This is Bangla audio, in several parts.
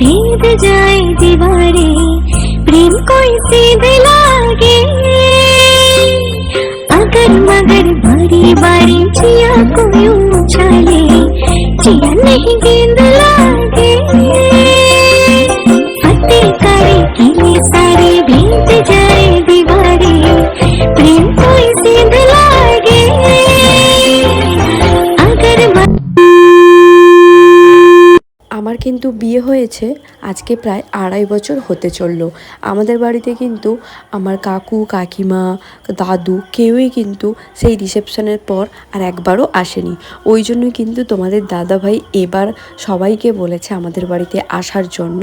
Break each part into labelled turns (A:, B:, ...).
A: भीग जाए दीवारें प्रेम को इसे लागे अगर मगर बारी बारी जिया को यूँ उछाले जिया नहीं गेंद लागे
B: কিন্তু বিয়ে হয়েছে, আজকে প্রায় আড়াই বছর হতে চলল। আমাদের বাড়িতে কিন্তু আমার কাকু, কাকিমা, দাদু কেউই কিন্তু সেই রিসেপশনের পর আর একবারও আসেনি। ওই জন্য কিন্তু তোমাদের দাদাভাই এবার সবাইকে বলেছে আমাদের বাড়িতে আসার জন্য।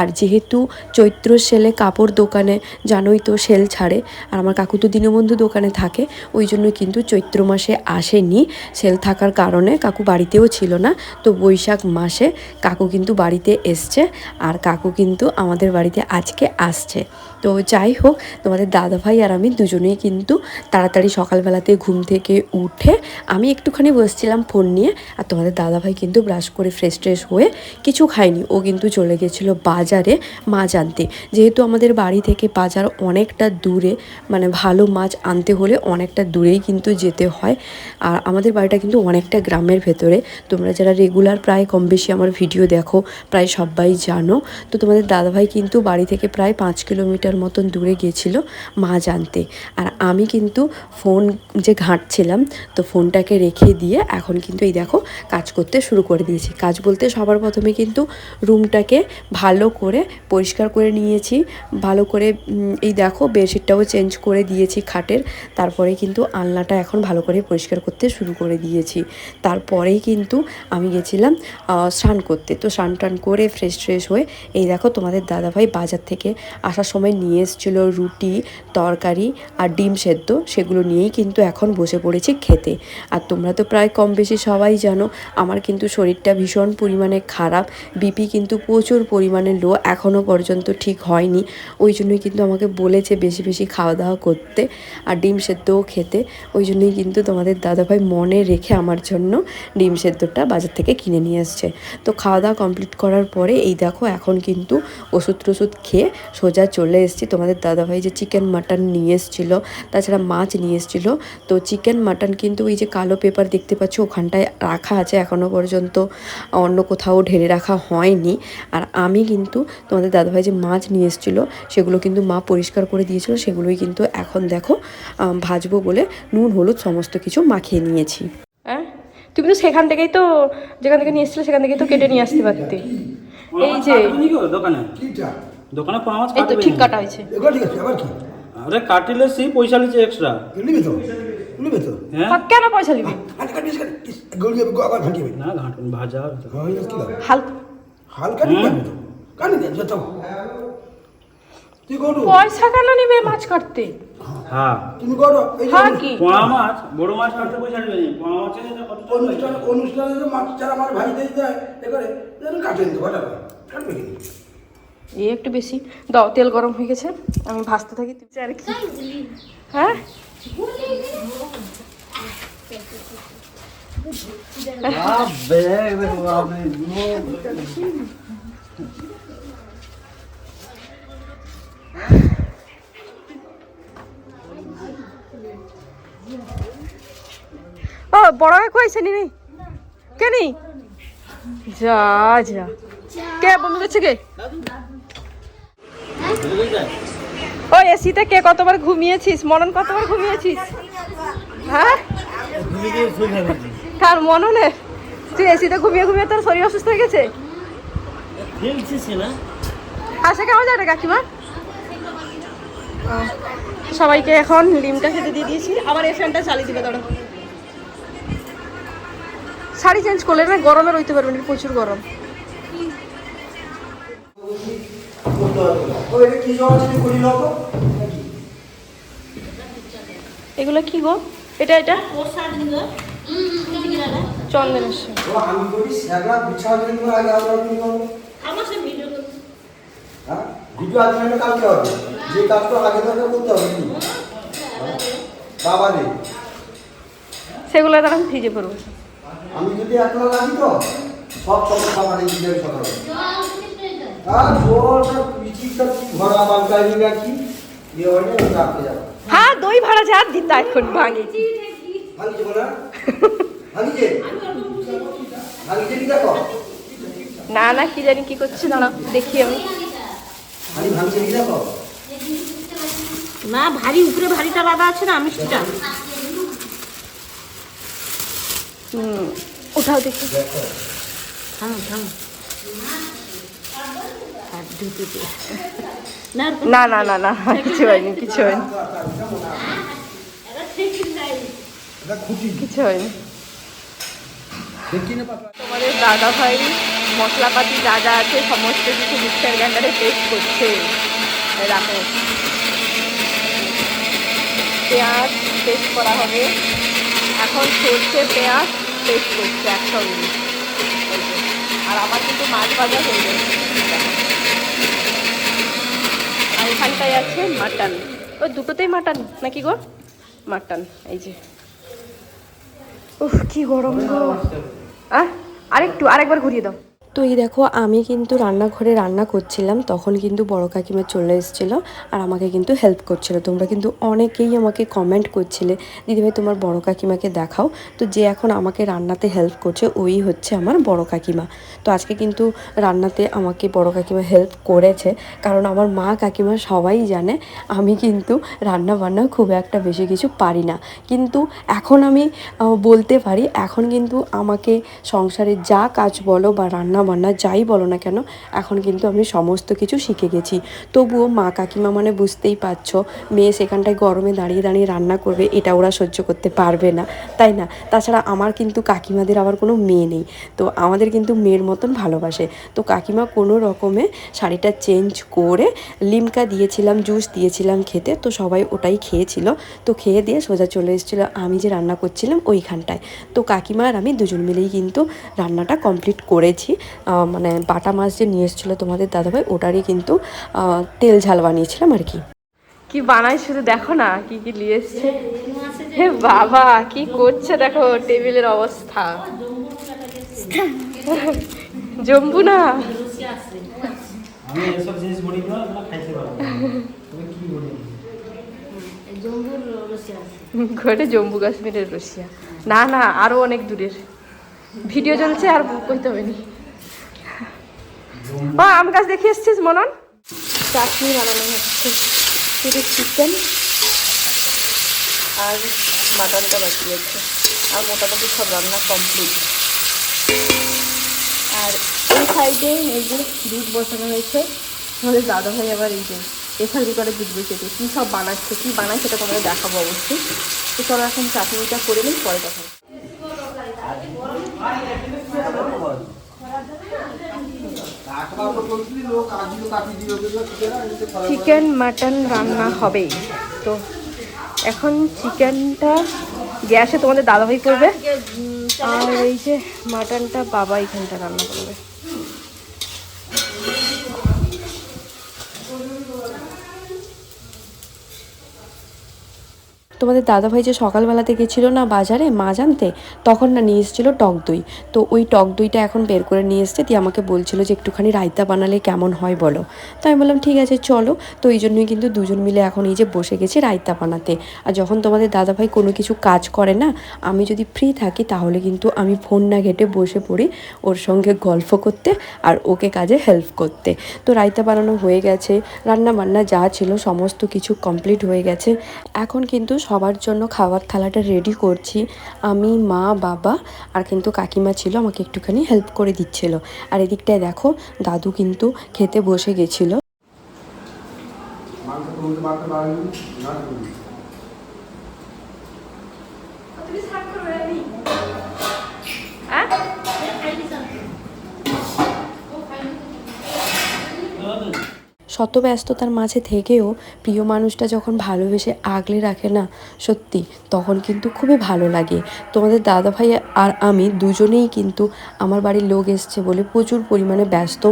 B: আর যেহেতু চৈত্র সেলে কাপড় দোকানে জানোই তো সেল ছাড়ে, আর আমার কাকু তো দীনবন্ধু দোকানে থাকে, ওই জন্য কিন্তু চৈত্র মাসে আসেনি। সেল থাকার কারণে কাকু বাড়িতেও ছিল না, তো বৈশাখ মাসে কাকু কিন্তু বাড়িতে এসছে আর কাকু কিন্তু আমাদের বাড়িতে আজকে আসছে। তো যাই হোক, তোমাদের দাদাভাই আর আমি দুজনেই কিন্তু তাড়াতাড়ি সকালবেলাতে ঘুম থেকে উঠে আমি একটুখানি বসছিলাম ফোন নিয়ে আর তোমাদের দাদাভাই কিন্তু ব্রাশ করে ফ্রেশ ট্রেশ হয়ে কিছু খায়নি। ও কিন্তু চলে গেছিল বাজারে মাছ আনতে। যেহেতু আমাদের বাড়ি থেকে বাজার অনেকটা দূরে মানে ভালো মাছ আনতে হলে অনেকটা দূরেই কিন্তু যেতে হয়। আর আমাদের বাড়িটা কিন্তু অনেকটা গ্রামের ভেতরে। তোমরা যারা রেগুলার প্রায় কম বেশি আমার ভিডিও দেখো প্রায় সবাই জানো। তো তোমাদের দাদাভাই কিন্তু বাড়ি থেকে প্রায় পাঁচ কিলোমিটার মতন দূরে গেছিল মাছ আনতে আর আমি কিন্তু ফোন যে ঘাঁটছিলাম, তো ফোনটাকে রেখে দিয়ে এখন কিন্তু এই দেখো কাজ করতে শুরু করে দিয়েছি। কাজ বলতে সবার প্রথমে কিন্তু রুমটাকে ভালো করে পরিষ্কার করে নিয়েছি, ভালো করে এই দেখো বেডশিটটাও চেঞ্জ করে দিয়েছি খাটের। তারপরে কিন্তু আলনাটা এখন ভালো করে পরিষ্কার করতে শুরু করে দিয়েছি। তারপরেই কিন্তু আমি গেছিলাম স্নান করতে। তো টান করে ফ্রেশ ফ্রেশ হয়ে, এই দেখো তোমাদের দাদাভাই বাজার থেকে আসার সময় নিয়ে এসেছিল রুটি, তরকারি আর ডিম সেদ্ধ, সেগুলো নিয়েই কিন্তু এখন বসে পড়েছি খেতে। আর তোমরা তো প্রায় কম বেশি সবাই জানো, আমার কিন্তু শরীরটা ভীষণ পরিমাণে খারাপ বিপি কিন্তু প্রচুর পরিমাণে লো এখনও পর্যন্ত ঠিক হয়নি। ওই জন্যই কিন্তু আমাকে বলেছে বেশি বেশি খাওয়া দাওয়া করতে আর ডিম সেদ্ধও খেতে। ওই জন্যই কিন্তু তোমাদের দাদাভাই মনে রেখে আমার জন্য ডিম সেদ্ধটা বাজার থেকে কিনে নিয়ে এসছে। তো খাওয়া দাওয়া কমপ্লিট করার পরে এই দেখো এখন কিন্তু ওষুধ টষুধ খেয়ে সোজা চলে এসেছি। তোমাদের দাদাভাই যে চিকেন মাটন নিয়ে এসেছিল, তাছাড়া মাছ নিয়ে এসেছিল। তো চিকেন মাটন কিন্তু ওই যে কালো পেপার দেখতে পাচ্ছ, ওখানটায় রাখা আছে এখনও পর্যন্ত। অন্য কোথাও ঢেলে রাখা হয়নি। আর আমি কিন্তু তোমাদের দাদাভাই যে মাছ নিয়ে এসেছিল, সেগুলো কিন্তু মা পরিষ্কার করে দিয়েছিল। সেগুলোই কিন্তু এখন দেখো ভাজবো বলে নুন, হলুদ সমস্ত কিছু মাখিয়ে নিয়েছি।
C: হ্যাঁ তুমি তো সেখান থেকেই তো যেখান থেকে নিয়ে এসেছিলে সেখান থেকেই তো কেটে নিয়ে আসতে পারতে। এই যে
D: দোকানে? দোকানে পোড়া মাছ
C: এই তো ঠিক কাটা হয়েছে।
E: ঠিক আছে আবার কি?
D: আরে কাটিলে সেই পয়সা নিচ্ছে এক্সট্রা
E: নিবে তো? নিবে তো?
D: হ্যাঁ।
C: কেন পয়সা নিবি?
E: কাটি গলিয়ে আবার ভাঙিয়ে
D: না ঘাঁটুন ভাজা।
E: হ্যাঁ
C: হালকা
E: হালকা নিয়ে তো? কাটি দেন যত। তুই
C: পয়সা কেন নিবে মাছ কাটতে?
D: হ্যাঁ।
E: তুমি করো এই যে
C: হ্যাঁ কি
D: মাছ বড় মাছ কাটতে পয়সা নেবে না। পোড়া মাছের জন্য কত
E: অনুষ্ঠান অনুষ্ঠানে যে মাছ যারা আমার ভাই দিয়ে দেয় এ করে যেন কাটে নিতে পারে কাটবে কি
C: এই একটু বেশি। দাও তেল গরম হয়ে গেছে। আমি ভাজতে থাকি আর কি? হ্যাঁ? বড় আইসে নি কে নি? যা যা। কে বমি করছে কে? ও এসিতে কে কতবার ঘুমিয়েছিস? মনন কতবার ঘুমিয়েছিস? হ্যাঁ? তার মননে তুই এসিতে ঘুমিয়ে ঘুমিয়ে তোর শরীর অসুস্থ হয়ে গেছে? আসে কেমন যায় কাকিমা? সবাইকে এখন লিমটা খেতে দিয়ে দিয়েছি। আবার এই ফ্যানটা চালিয়ে দিবে দাঁড়া শাড়ি চেঞ্জ করলে না গরমে রইতে পারবেন প্রচুর গরম। এগুলো কি গো? এটা এটা? চন্দনেশ্বর
E: হ্যাঁ? ভিডিও আজ আমি কালকে হবে। যে কাজটা আগে থেকে করতে হবে বাবা নেই।
C: সেগুলো তারা ভিজে পড়ব।
E: আমি যদি একলা লাগি তো সব বাবা সকালে আর জলটা পিচিটা কি ইয়ে হয় না রাখতে যাব।
C: হ্যাঁ দই ভাড়া যা দিতা এখন ভাঙি
E: ভাঙিছে বলা? ভাঙিছে ভাঙিছে কি দেখো?
C: না না কি জানি কি করছে দাঁড়া দেখি আমি।
E: ভাঙি ভাঙিছে কি দেখো?
F: না ভারী উপরে ভারীটা বাঁধা আছে না মিষ্টিটা?
C: ওঠাও দেখি।
F: থামো থামো। না
C: না না না কিছু হয়নি কিছু হয়নি। কিছু হয়নি। তোমাদের দাদা ভাই মশলাপাতি যা যা আছে সমস্ত কিছু মিক্সার গ্রাইন্ডারে পেস্ট করছে। দেখো পেঁয়াজ পেস্ট করা হবে। এখন সরষে, পেঁয়াজ, পেস্ট করছে একসঙ্গে। আর আমার কিন্তু মাছ ভাজা হয়ে গেছে। আর এখানটায় আছে মাটন। ওই দুটোতেই মাটন নাকি গো? মাটন, এই যে। উফ, কি গরম গো। আরেকটু, আরেকবার ঘুরিয়ে দাও।
B: তো এই দেখো, আমি কিন্তু রান্নাঘরে রান্না করছিলাম, তখন কিন্তু বড় কাকিমা চলে এসেছিল আর আমাকে কিন্তু হেল্প করছিল। তোমরা কিন্তু অনেকেই আমাকে কমেন্ট করছিলে, দিদিভাই, তোমার বড় কাকিমাকে দেখাও। তো যে এখন আমাকে রান্নাতে হেল্প করছে, ওই হচ্ছে আমার বড় কাকিমা। তো আজকে কিন্তু রান্নাতে আমাকে বড় কাকিমা হেল্প করেছে, কারণ আমার মা কাকিমা সবাই জানে, আমি কিন্তু রান্না বান্না খুব একটা বেশি কিছু পারি না। কিন্তু এখন আমি বলতে পারি, এখন কিন্তু আমাকে সংসারে যা কাজ বলো বা রান্না বান্না যাই বলো না কেন, এখন কিন্তু আমি সমস্ত কিছু শিখে গেছি। তবুও মা কাকিমা মানে বুঝতেই পারছ, মেয়ে সেখানটায় গরমে দাঁড়িয়ে দাঁড়িয়ে রান্না করবে, এটা ওরা সহ্য করতে পারবে না, তাই না? তাছাড়া আমার কিন্তু কাকিমাদের আবার কোনো মেয়ে নেই, তো আমাদের কিন্তু মেয়ের মতন ভালোবাসে। তো কাকিমা কোনো রকমে শাড়িটা চেঞ্জ করে লিমকা দিয়েছিলাম, জুস দিয়েছিলাম খেতে, তো সবাই ওটাই খেয়েছিল। তো খেয়ে দিয়ে সোজা চলে এসেছিল, আমি যে রান্না করছিলাম ওইখানটায়। তো কাকিমা আর আমি দুজন মিলেই কিন্তু রান্নাটা কমপ্লিট করেছি। মানে বাটা মাছ যে নিয়ে এসেছিল তোমাদের দাদাভাই ওটারই কিন্তু তেল ঝাল বানিয়েছিলাম আর কি।
C: কি বানাই শুধু দেখো না কি কি নিয়ে এসছে। হে বাবা কি করছে দেখো টেবিলের অবস্থা। জম্বু না?
D: আমি এসব জিনিস বলি না আপনারা খাইতে পারবেন তুমি কি বলি?
F: জম্বুর রসিয়া আছে
C: ঘরে জম্মু কাশ্মীরের রশিয়া না না আরও অনেক দূরের। ভিডিও চলছে আর কইতে হবে নি। ও, আম গাছ দেখে এসছিস, মনন? চাটনি বানানো হচ্ছে। শুধু চিকেন আর মাটনটা বাকি আছে। আর মোটামুটি সব রান্না কমপ্লিট আর এই সাইডে এই যে দুধ বসানো হয়েছে, আমাদের দাদা ভাই আবার এই যে প্রেশার কুকারে দুধ বসিয়েছে কী সব বানাচ্ছে, কী বানায় সেটা তোমাদের দেখাবো অবশ্যই। তো চলো এখন চাটনিটা করে নিই, পরে কথা হবে।
E: কাকড়া তো বলছিলি লোক আজিও কাটি দিও কিন্তু চিকেন
C: মাটন রান্না হবে তো এখন চিকেনটা গ্যাসে তোমাদের দাদাভাই করবে। আর এই যে মাটনটা বাবা এখানটা রান্না করবে।
B: তোমাদের দাদাভাই যে সকালবেলাতে গেছিল না বাজারে মাছ আনতে তখন না নিয়ে এসেছিল টক দই। তো ওই টক দইটা এখন বের করে নিয়ে এসছে, দিয়ে আমাকে বলছিল যে একটুখানি রায়তা বানালে কেমন হয় বলো। তো আমি বললাম, ঠিক আছে, চলো। তো এই জন্যই কিন্তু দুজন মিলে এখন এই যে বসে গেছি রায়তা বানাতে। আর যখন তোমাদের দাদাভাই কোনো কিছু কাজ করে না, আমি যদি ফ্রি থাকি, তাহলে কিন্তু আমি ফোন না ঘেটে বসে পড়ি ওর সঙ্গে গল্প করতে আর ওকে কাজে হেল্প করতে। তো রায়তা বানানো হয়ে গেছে রান্না বান্না যা ছিল সমস্ত কিছু কমপ্লিট হয়ে গেছে। এখন কিন্তু সবার জন্য খাবার থালাটা রেডি করছি। আমি, মা, বাবা আর কিন্তু কাকিমা ছিল, আমাকে একটুখানি হেল্প করে দিচ্ছিল। আর এদিকটায় দেখো, দাদু কিন্তু খেতে বসে গেছিল
E: মাংস তুলতে মারতে পারবি না তুলবি
C: হ্যাঁ
B: শত ব্যস্ততার মাঝে থেকেও প্রিয় মানুষটা যখন ভালোবেসে আগলে রাখে না, সত্যি, তখন কিন্তু খুবই ভালো লাগে। তোমাদের দাদাভাই আর আমি দুজনেই কিন্তু আমার বাড়ির লোক এসছে বলে প্রচুর পরিমাণে ব্যস্ত।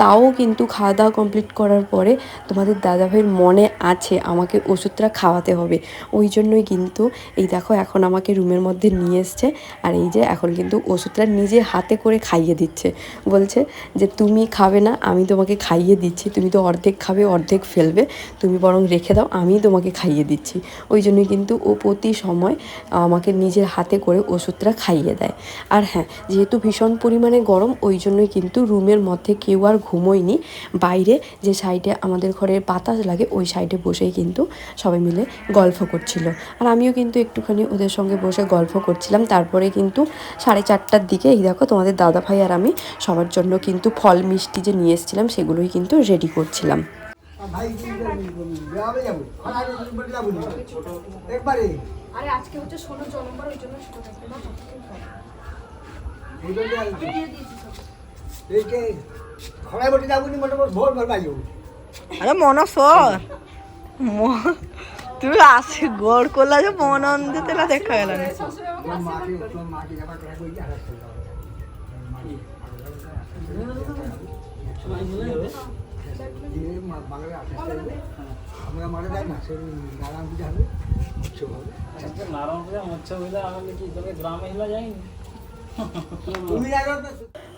B: তাও কিন্তু খাওয়া দাওয়া কমপ্লিট করার পরে তোমাদের দাদাভাইয়ের মনে আছে আমাকে ওষুধটা খাওয়াতে হবে। ওই জন্যই কিন্তু এই দেখো এখন আমাকে রুমের মধ্যে নিয়ে এসছে আর এই যে এখন কিন্তু ওষুধটা নিজে হাতে করে খাইয়ে দিচ্ছে। বলছে যে, তুমি খাবে না, আমি তোমাকে খাইয়ে দিচ্ছি, তুমি তো অর্ধেক খাবে, অর্ধেক ফেলবে, তুমি বরং রেখে দাও আমি তোমাকে খাইয়ে দিচ্ছি। ওই জন্য কিন্তু ও প্রতি সময় আমাকে নিজের হাতে করে ওষুধটা খাইয়ে দেয়। আর হ্যাঁ যেহেতু ভীষণ পরিমাণে গরম, ওই জন্যই কিন্তু রুমের মধ্যে কেউ আর ঘুমোয়নি। বাইরে যে সাইডে আমাদের ঘরের বাতাস লাগে, ওই সাইডে বসেই কিন্তু সবাই মিলে গল্প করছিল। আর আমিও কিন্তু একটুখানি ওদের সঙ্গে বসে গল্প করছিলাম। তারপরে কিন্তু সাড়ে চারটার দিকে, এই দেখো তোমাদের দাদা ভাই আর আমি সবার জন্য কিন্তু ফল মিষ্টি যে নিয়ে এসেছিলাম, সেগুলোই কিন্তু রেডি করছিলাম।
E: একবারে।
C: আরে আজকে হচ্ছে ষোলো জনম্বর ওই জন্য ষোলো থাকবে না
E: এই জন্য আসবি। এই যে খরায় বসে যাব নি মোটামুটি ভোর ভোর বাজো
F: আরে মন সর তুমি আসে গোড় করলা যে মন অন্ধতে না দেখা গেল না।
E: তোমার মাকে দিয়ে বাংলায় আসতে হবে। আমরা মারা যাই না সে নারায়ণ পূজা হবে, উৎসব হবে
D: নারায়ণ পূজা মৎস্য পূজা আমাদের কি তোকে গ্রামে হিলা যায়নি
E: তুমি জানো না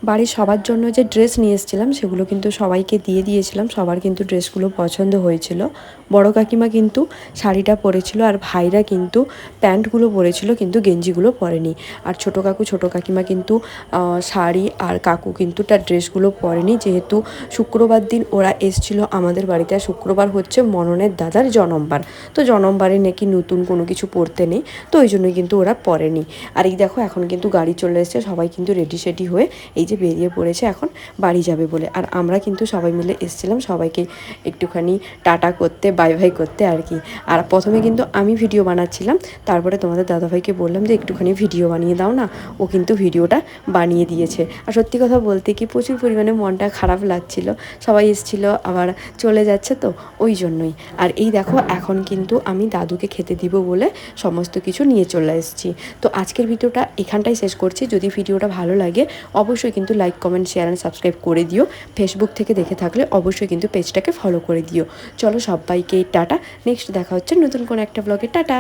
B: বাড়ির সবার জন্য যে ড্রেস নিয়ে এসেছিলাম, সেগুলো কিন্তু সবাইকে দিয়ে দিয়েছিলাম। সবার কিন্তু ড্রেসগুলো পছন্দ হয়েছিল। বড় কাকিমা কিন্তু শাড়িটা পরেছিল আর ভাইরা কিন্তু প্যান্টগুলো পরেছিল, কিন্তু গেঞ্জিগুলো পরেনি। আর ছোটো কাকু, ছোটো কাকিমা কিন্তু শাড়ি আর কাকু কিন্তু তার ড্রেসগুলো পরেনি। যেহেতু শুক্রবার দিন ওরা এসছিল আমাদের বাড়িতে, আর শুক্রবার হচ্ছে মননের দাদার জনমবার। তো জনমবারে নাকি নতুন কোনো কিছু পরতে নেই, তো ওই জন্যই কিন্তু ওরা পরেনি। আর এই দেখো, এখন কিন্তু গাড়ি চলে এসেছে, সবাই কিন্তু রেডি সেডি হয়ে এই যে বেরিয়ে পড়েছে, এখন বাড়ি যাবে বলে। আর আমরা কিন্তু সবাই মিলে এসেছিলাম সবাইকে একটুখানি টাটা করতে বাই ভাই করতে আর কি। আর প্রথমে কিন্তু আমি ভিডিও বানাচ্ছিলাম, তারপরে তোমাদের দাদাভাইকে বললাম যে একটুখানি ভিডিও বানিয়ে দাও না, ও কিন্তু ভিডিওটা বানিয়ে দিয়েছে। আর সত্যি কথা বলতে কি, প্রচুর পরিমাণে মনটা খারাপ লাগছিল, সবাই এসছিল, আবার চলে যাচ্ছে তো, ওই জন্যই। আর এই দেখো, এখন কিন্তু আমি দাদুকে খেতে দিব বলে সমস্ত কিছু নিয়ে চলে এসেছি। তো আজকের ভিডিওটা এখানটাই শেষ করছি যদি ভিডিওটা ভালো লাগে, অবশ্যই কিন্তু like comment share and subscribe করে দিও। ফেসবুক থেকে দেখে থাকলে অবশ্যই কিন্তু পেজটাকে ফলো করে দিও। চলো সবাইকে টাটা। নেক্সট দেখা হচ্ছে নতুন কোনো একটা ব্লগে টাটা!